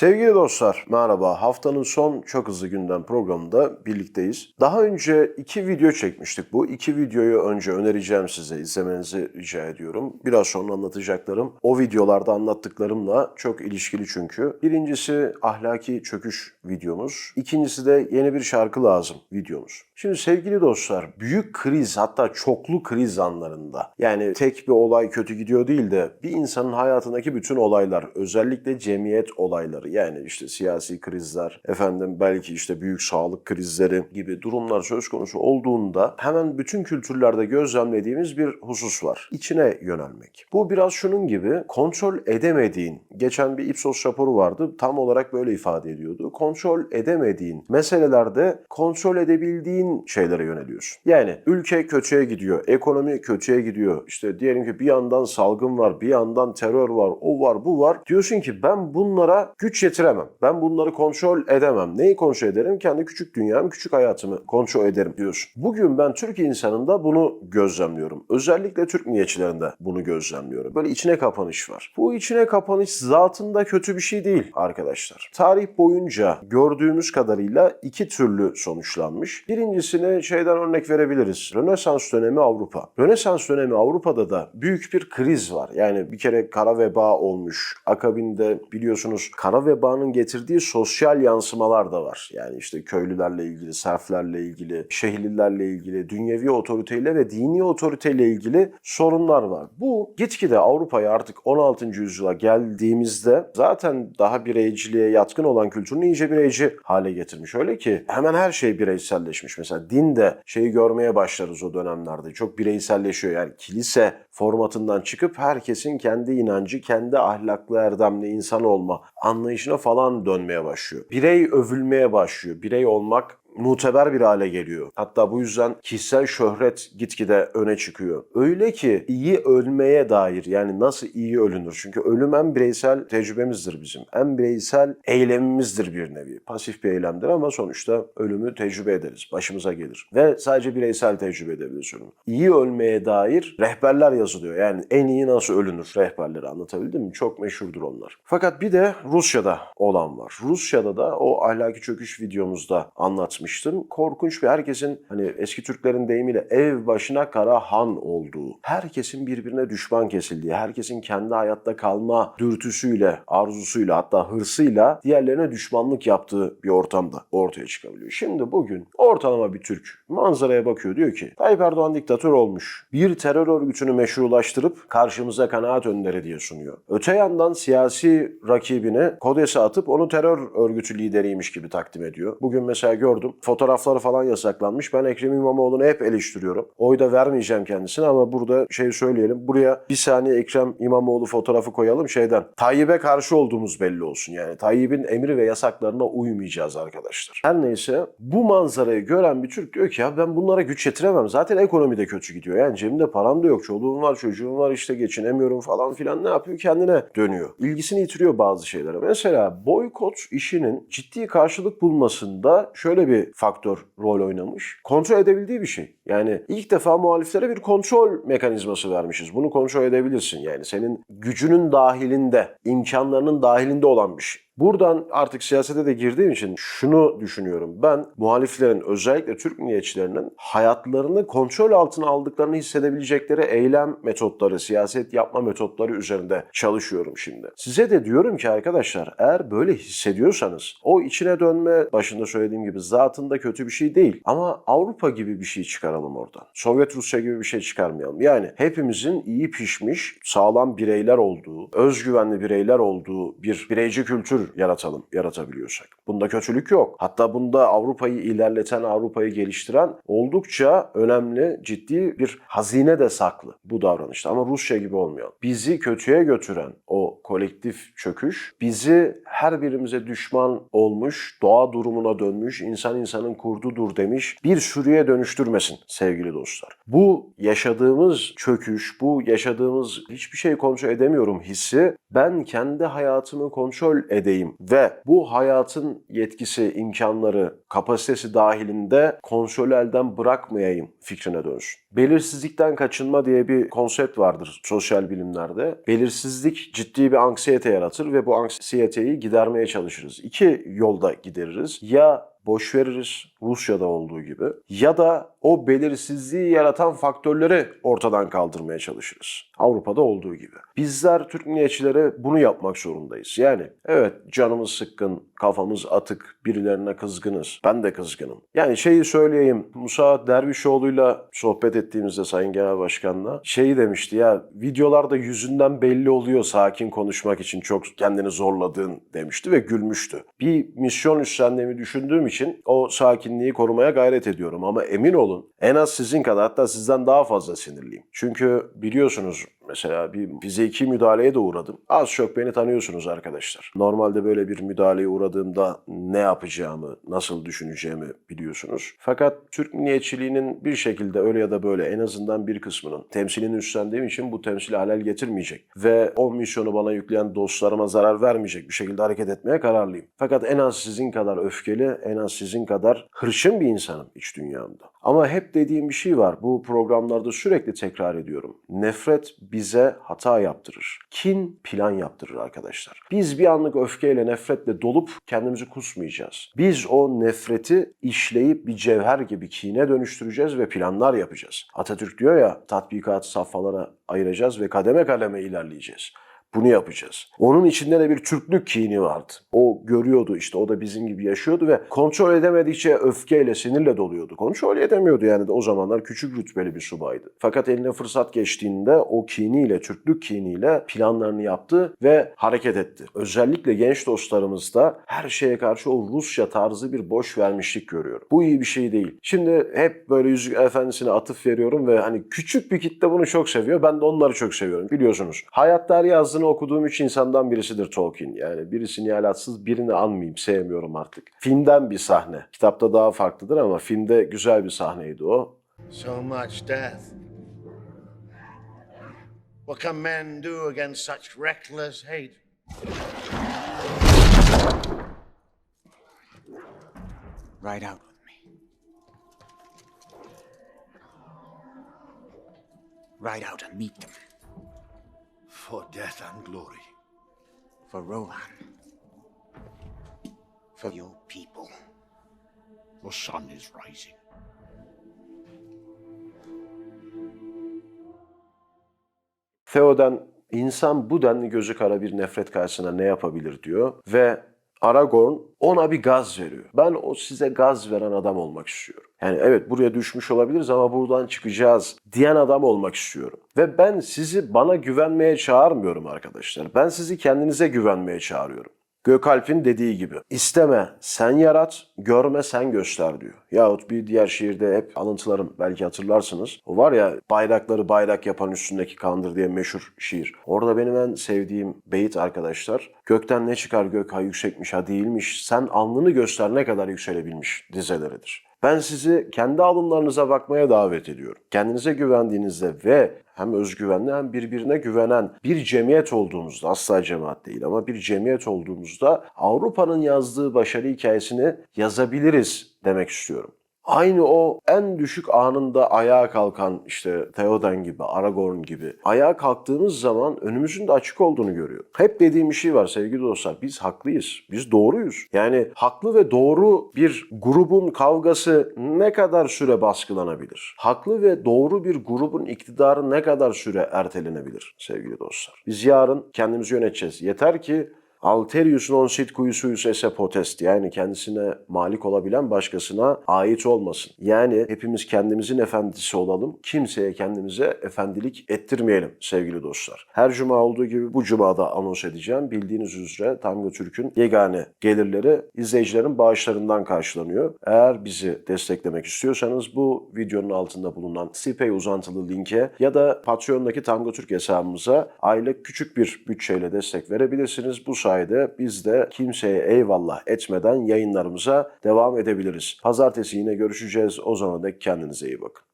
Sevgili dostlar, merhaba. Haftanın son çok hızlı gündem programında birlikteyiz. Daha önce iki video çekmiştik bu. İki videoyu önce önereceğim size, izlemenizi rica ediyorum. Biraz sonra anlatacaklarım. O videolarda anlattıklarımla çok ilişkili çünkü. Birincisi ahlaki çöküş videomuz. İkincisi de yeni bir şarkı lazım videomuz. Şimdi sevgili dostlar, büyük kriz hatta çoklu kriz anlarında yani tek bir olay kötü gidiyor değil de bir insanın hayatındaki bütün olaylar, özellikle cemiyet olayları yani işte siyasi krizler, efendim belki işte büyük sağlık krizleri gibi durumlar söz konusu olduğunda hemen bütün kültürlerde gözlemlediğimiz bir husus var. İçine yönelmek. Bu biraz şunun gibi kontrol edemediğin, geçen bir Ipsos raporu vardı tam olarak böyle ifade ediyordu. Kontrol edemediğin meselelerde kontrol edebildiğin şeylere yöneliyorsun. Yani ülke kötüye gidiyor, ekonomi kötüye gidiyor. İşte diyelim ki bir yandan salgın var, bir yandan terör var, o var, bu var. Diyorsun ki ben bunlara güç yetiremem. Ben bunları kontrol edemem. Neyi kontrol ederim? Kendi küçük dünyam, küçük hayatımı kontrol ederim diyorsun. Bugün ben Türk insanında bunu gözlemliyorum. Özellikle Türk milliyetçilerinde bunu gözlemliyorum. Böyle içine kapanış var. Bu içine kapanış zatında kötü bir şey değil arkadaşlar. Tarih boyunca gördüğümüz kadarıyla iki türlü sonuçlanmış. Birincisine şeyden örnek verebiliriz. Rönesans dönemi Avrupa. Rönesans dönemi Avrupa'da da büyük bir kriz var. Yani bir kere kara veba olmuş. Akabinde biliyorsunuz kara vebanın getirdiği sosyal yansımalar da var. Yani işte köylülerle ilgili, serflerle ilgili, şehirlilerle ilgili, dünyevi otoriteyle ve dini otoriteyle ilgili sorunlar var. Bu gitgide Avrupa'ya artık 16. yüzyıla geldiğimizde zaten daha bireyciliğe yatkın olan kültürünü iyice bireyci hale getirmiş. Öyle ki hemen her şey bireyselleşmiş. Mesela din de şeyi görmeye başlarız o dönemlerde. Çok bireyselleşiyor. Yani kilise formatından çıkıp herkesin kendi inancı, kendi ahlaklı erdemli insan olma anlayışına falan dönmeye başlıyor. Birey övülmeye başlıyor. Birey olmak muteber bir hale geliyor. Hatta bu yüzden kişisel şöhret gitgide öne çıkıyor. Öyle ki iyi ölmeye dair yani nasıl iyi ölünür? Çünkü ölüm en bireysel tecrübemizdir bizim. En bireysel eylemimizdir bir nevi. Pasif bir eylemdir ama sonuçta ölümü tecrübe ederiz. Başımıza gelir. Ve sadece bireysel tecrübe edebiliriz ölümü. İyi ölmeye dair rehberler yazılıyor. Yani en iyi nasıl ölünür rehberleri anlatabildim mi? Çok meşhurdur onlar. Fakat bir de Rusya'da olan var. Rusya'da da o ahlaki çöküş videomuzda anlatmıştım. Korkunç bir herkesin hani eski Türklerin deyimiyle ev başına kara han olduğu, herkesin birbirine düşman kesildiği, herkesin kendi hayatta kalma dürtüsüyle, arzusuyla hatta hırsıyla diğerlerine düşmanlık yaptığı bir ortamda ortaya çıkabiliyor. Şimdi bugün ortalama bir Türk manzaraya bakıyor diyor ki Tayyip Erdoğan diktatör olmuş. Bir terör örgütünü meşrulaştırıp karşımıza kanaat önderi diye sunuyor. Öte yandan siyasi rakibine kodese atıp onu terör örgütü lideriymiş gibi takdim ediyor. Bugün mesela gördüm fotoğrafları falan yasaklanmış. Ben Ekrem İmamoğlu'nu hep eleştiriyorum. Oy da vermeyeceğim kendisine ama burada şey söyleyelim. Buraya bir saniye Ekrem İmamoğlu fotoğrafı koyalım şeyden. Tayyip'e karşı olduğumuz belli olsun. Yani Tayyip'in emri ve yasaklarına uymayacağız arkadaşlar. Her neyse bu manzarayı gören bir Türk diyor ki ya ben bunlara güç yetiremem. Zaten ekonomi de kötü gidiyor. Yani cebimde param da yok. Çoluğum var, çocuğum var işte geçinemiyorum falan filan. Ne yapıyor? Kendine dönüyor. İlgisini yitiriyor bazı şeylere. Mesela boykot işinin ciddi karşılık bulmasında şöyle bir faktör rol oynamış. Kontrol edebildiği bir şey. Yani ilk defa muhaliflere bir kontrol mekanizması vermişiz. Bunu kontrol edebilirsin. Yani senin gücünün dahilinde, imkanlarının dahilinde olan bir şey. Buradan artık siyasete de girdiğim için şunu düşünüyorum. Ben muhaliflerin özellikle Türk milliyetçilerinin hayatlarını kontrol altına aldıklarını hissedebilecekleri eylem metotları, siyaset yapma metotları üzerinde çalışıyorum şimdi. Size de diyorum ki arkadaşlar eğer böyle hissediyorsanız o içine dönme başında söylediğim gibi zatında kötü bir şey değil. Ama Avrupa gibi bir şey çıkaralım oradan. Sovyet Rusya gibi bir şey çıkarmayalım. Yani hepimizin iyi pişmiş, sağlam bireyler olduğu, özgüvenli bireyler olduğu bir bireyci kültür yaratalım, yaratabiliyorsak. Bunda kötülük yok. Hatta bunda Avrupa'yı ilerleten, Avrupa'yı geliştiren oldukça önemli, ciddi bir hazine de saklı bu davranışta. Ama Rusya gibi olmuyor. Bizi kötüye götüren o kolektif çöküş, bizi her birimize düşman olmuş, doğa durumuna dönmüş, insan insanın kurdudur demiş bir sürüye dönüştürmesin sevgili dostlar. Bu yaşadığımız çöküş, bu yaşadığımız hiçbir şey kontrol edemiyorum hissi ben kendi hayatımı kontrol edeyim buradayım ve bu hayatın yetkisi, imkanları, kapasitesi dahilinde kontrolü elden bırakmayayım fikrine dönsün. Belirsizlikten kaçınma diye bir konsept vardır sosyal bilimlerde. Belirsizlik ciddi bir anksiyete yaratır ve bu anksiyeteyi gidermeye çalışırız. İki yolda gideririz. Ya boş veririz Rusya'da olduğu gibi ya da o belirsizliği yaratan faktörleri ortadan kaldırmaya çalışırız. Avrupa'da olduğu gibi. Bizler Türk milliyetçileri bunu yapmak zorundayız. Yani evet canımız sıkkın, kafamız atık, birilerine kızgınız. Ben de kızgınım. Yani şeyi söyleyeyim. Musa Dervişoğlu'yla sohbet ettiğimizde Sayın Genel Başkan'la şeyi demişti ya videolarda yüzünden belli oluyor sakin konuşmak için çok kendini zorladığın demişti ve gülmüştü. Bir misyon üstlendiğimi düşündüğüm için o sakinliği korumaya gayret ediyorum ama emin olun en az sizin kadar hatta sizden daha fazla sinirliyim. Çünkü biliyorsunuz mesela bir fiziki müdahaleye de uğradım. Az çok beni tanıyorsunuz arkadaşlar. Normalde böyle bir müdahaleye uğradığımda ne yapacağımı, nasıl düşüneceğimi biliyorsunuz. Fakat Türk milliyetçiliğinin bir şekilde öyle ya da böyle en azından bir kısmının temsilini üstlendiğim için bu temsili halel getirmeyecek. Ve o misyonu bana yükleyen dostlarıma zarar vermeyecek bir şekilde hareket etmeye kararlıyım. Fakat en az sizin kadar öfkeli, en az sizin kadar hırçın bir insanım iç dünyamda. Ama hep dediğim bir şey var. Bu programlarda sürekli tekrar ediyorum. Nefret bize hata yaptırır. Kin plan yaptırır arkadaşlar. Biz bir anlık öfkeyle, nefretle dolup kendimizi kusmayacağız. Biz o nefreti işleyip bir cevher gibi kine dönüştüreceğiz ve planlar yapacağız. Atatürk diyor ya tatbikatı safhalara ayıracağız ve kademe kademe ilerleyeceğiz. Bunu yapacağız. Onun içinde de bir Türklük kini vardı. O görüyordu işte o da bizim gibi yaşıyordu ve kontrol edemedikçe öfkeyle, sinirle doluyordu. Kontrol edemiyordu yani de o zamanlar küçük rütbeli bir subaydı. Fakat eline fırsat geçtiğinde o kiniyle, Türklük kiniyle planlarını yaptı ve hareket etti. Özellikle genç dostlarımızda her şeye karşı o Rusya tarzı bir boş vermişlik görüyorum. Bu iyi bir şey değil. Şimdi hep böyle Yüzük Efendisi'ne atıf veriyorum ve hani küçük bir kitle bunu çok seviyor. Ben de onları çok seviyorum biliyorsunuz. Hayatlar yazdığını okuduğum üç insandan birisidir Tolkien. Yani birisi nihalatsız birini anmayayım sevmiyorum artık. Filmden bir sahne. Kitapta daha farklıdır ama filmde güzel bir sahneydi o. So much death. What can men do against such reckless hate? Ride out with me. Ride out and meet them. For death and glory. For Rohan. For your people. The sun is rising. Theoden insan bu denli gözü kara bir nefret karşısına ne yapabilir diyor ve Aragorn ona bir gaz veriyor. Ben o size gaz veren adam olmak istiyorum. Yani evet buraya düşmüş olabiliriz ama buradan çıkacağız diyen adam olmak istiyorum. Ve ben sizi bana güvenmeye çağırmıyorum arkadaşlar. Ben sizi kendinize güvenmeye çağırıyorum. Gökalp'in dediği gibi isteme sen yarat, görme sen göster diyor. Yahut bir diğer şiirde hep alıntılarım belki hatırlarsınız. O var ya bayrakları bayrak yapan üstündeki kandır diye meşhur şiir. Orada benim en sevdiğim beyit arkadaşlar. Gökten ne çıkar gök ha yüksekmiş ha değilmiş. Sen alnını göster ne kadar yükselebilmiş dizeleridir. Ben sizi kendi alımlarınıza bakmaya davet ediyorum. Kendinize güvendiğinizde ve hem özgüvenli hem birbirine güvenen bir cemiyet olduğumuzda, asla cemaat değil ama bir cemiyet olduğumuzda Avrupa'nın yazdığı başarı hikayesini yazabiliriz demek istiyorum. Aynı o en düşük anında ayağa kalkan işte Theoden gibi, Aragorn gibi ayağa kalktığımız zaman önümüzün de açık olduğunu görüyor. Hep dediğim bir şey var sevgili dostlar. Biz haklıyız. Biz doğruyuz. Yani haklı ve doğru bir grubun kavgası ne kadar süre baskılanabilir? Haklı ve doğru bir grubun iktidarı ne kadar süre ertelenebilir sevgili dostlar? Biz yarın kendimizi yöneteceğiz. Yeter ki Alterius non sit cuius esse potest yani kendisine malik olabilen başkasına ait olmasın. Yani hepimiz kendimizin efendisi olalım. Kimseye kendimize efendilik ettirmeyelim sevgili dostlar. Her cuma olduğu gibi bu cumada anons edeceğim. Bildiğiniz üzere Tango Türk'ün yegane gelirleri izleyicilerin bağışlarından karşılanıyor. Eğer bizi desteklemek istiyorsanız bu videonun altında bulunan Sipey uzantılı linke ya da Patreon'daki Tango Türk hesabımıza aylık küçük bir bütçeyle destek verebilirsiniz. Bu sayede biz de kimseye eyvallah etmeden yayınlarımıza devam edebiliriz. Pazartesi yine görüşeceğiz. O zaman da kendinize iyi bakın.